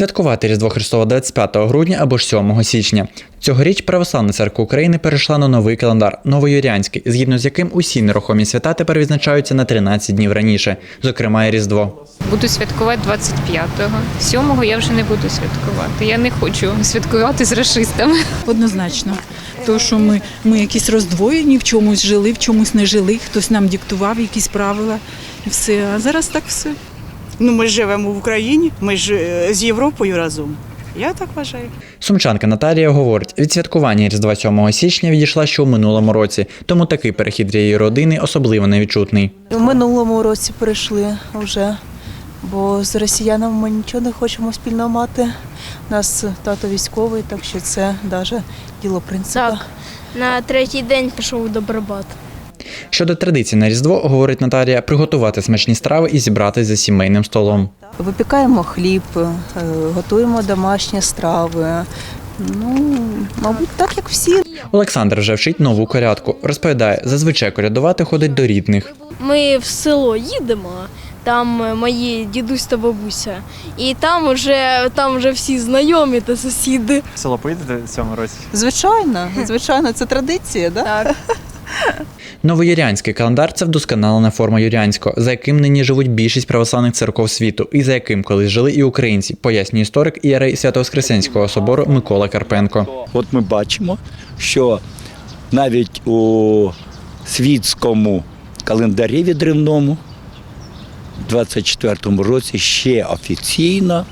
Святкувати Різдво Христова 25 грудня або ж 7 січня. Цьогоріч Православна церква України перейшла на новий календар новоюріанський, згідно з яким усі нерухомі свята тепер відзначаються на 13 днів раніше, зокрема і Різдво. Буду святкувати 25-го. 7-го я вже не буду святкувати. Я не хочу святкувати з расистами. Однозначно. Тому що ми, ми якісь роздвоєні, в чомусь жили, в чомусь не жили, хтось нам диктував якісь правила і все. А зараз так все. Ну, ми живемо в Україні, ми ж е, з Європою разом. Я так вважаю. Сумчанка Наталія говорить, від святкування Різдва 7 січня відійшла ще у минулому році, тому такий перехід для її родини особливо невідчутний. В минулому році перейшли вже, бо з росіянами ми нічого не хочемо спільно мати. У нас тато військовий, так що це навіть діло принципу. Так. На третій день пішов у Добробат. Щодо традицій на Різдво, говорить Наталія, приготувати смачні страви і зібратися за сімейним столом. Випікаємо хліб, е, готуємо домашні страви. Ну, мабуть, так як всі. Олександр вже вчить нову колядку. Розповідає, зазвичай колядувати ходить до рідних. Ми в село їдемо, там мої дідусь та бабуся. І там уже, там вже всі знайомі та сусіди. В село поїдете в цьому році? Звичайно, звичайно, це традиція, да? Так. Новоюріанський календар це вдосконалена форма юріанського, за яким нині живуть більшість православних церков світу, і за яким колись жили і українці, пояснює історик ієрей Свято-Воскресенського собору Микола Карпенко. От ми бачимо, що навіть у світському календарі відривному в 24-му році ще офіційно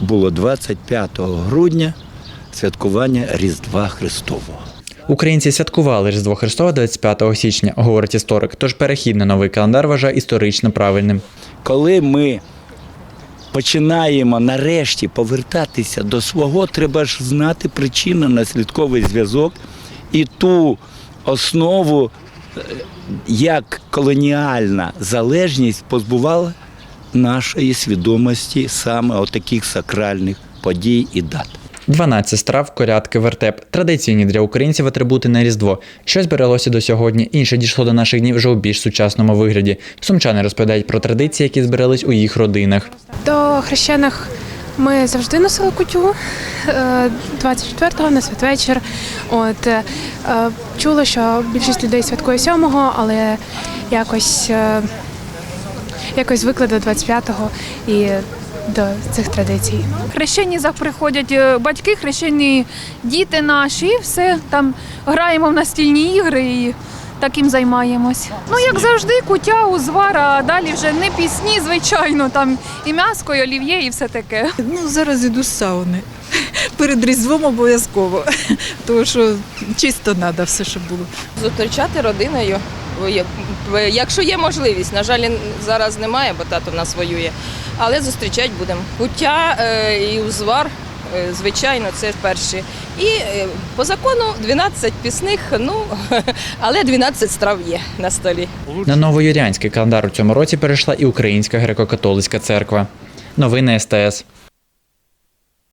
було 25 грудня святкування Різдва Христового. Українці святкували Різдво Христова 25 січня, говорить історик. Тож перехід на новий календар вважає історично правильним. Коли ми починаємо нарешті повертатися до свого, треба ж знати причинно-наслідковий зв'язок і ту основу, е, як колоніальна залежність позбувала нашої свідомості саме отаких сакральних подій і дат. 12 страв, колядки, вертеп традиційні для українців атрибути на Різдво. Щось збереглося до сьогодні, інше дійшло до наших днів вже у більш сучасному вигляді. Сумчани розповідають про традиції, які збирались у їх родинах. До хрещених ми завжди носили кутю е, 24-го на святвечір. От е, е, чули, що більшість людей святкує 7-го, але якось, е, якось звикли до 25-го і до цих традицій. Хрещені приходять е, батьки, хрещені діти наші, і все там граємо в настільні ігри і таким займаємось. Ну як завжди, кутя, узвар, а далі вже не пісні, звичайно, там і м'яско, і олів'є, і все таке. Ну, зараз іду з сауни. Перед Різдвом обов'язково. Тому що чисто треба все, щоб було. зустрічати родиною. Як- Якщо є можливість, на жаль, зараз немає, бо тато в нас воює, але зустрічати будемо. Куття е, і узвар, е, звичайно, це перші. І е, по закону 12 пісних, ну але 12 страв є на столі. На новоюріанський календар у цьому році перейшла і Українська греко-католицька церква. Новини СТС.